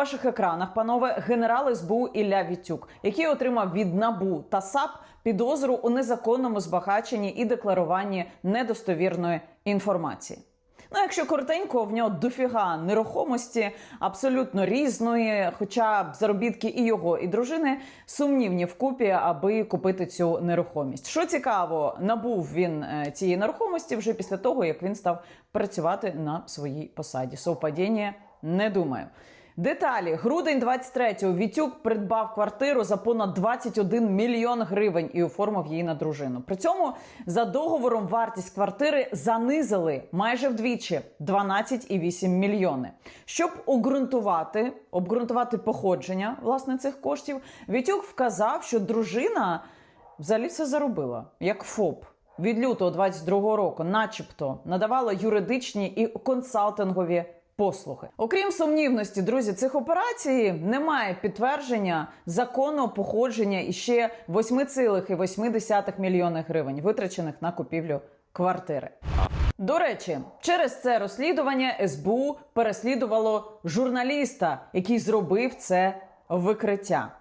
ваших екранах, панове, генерал СБУ Ілля Вітюк, який отримав від НАБУ та САП підозру у незаконному збагаченні і декларуванні недостовірної інформації. Ну, якщо коротенько, в нього дофіга нерухомості, абсолютно різної, хоча б заробітки і його, і дружини сумнівні вкупі, аби купити цю нерухомість. Що цікаво, набув він е, цієї нерухомості вже після того, як він став працювати на своїй посаді. Совпадіння не думаю. Деталі грудень 23-го Вітюк придбав квартиру за понад 21 мільйон гривень і оформив її на дружину. При цьому за договором вартість квартири занизили майже вдвічі 12,8 мільйони. Щоб обґрунтувати, обґрунтувати походження власне цих коштів, Вітюк вказав, що дружина взагалі все заробила як ФОП. Від лютого 22-го року, начебто, надавала юридичні і консалтингові послуги. Окрім сумнівності, друзі, цих операцій немає підтвердження законного походження іще 8,8 мільйона гривень, витрачених на купівлю квартири. До речі, через це розслідування СБУ переслідувало журналіста, який зробив це викриття.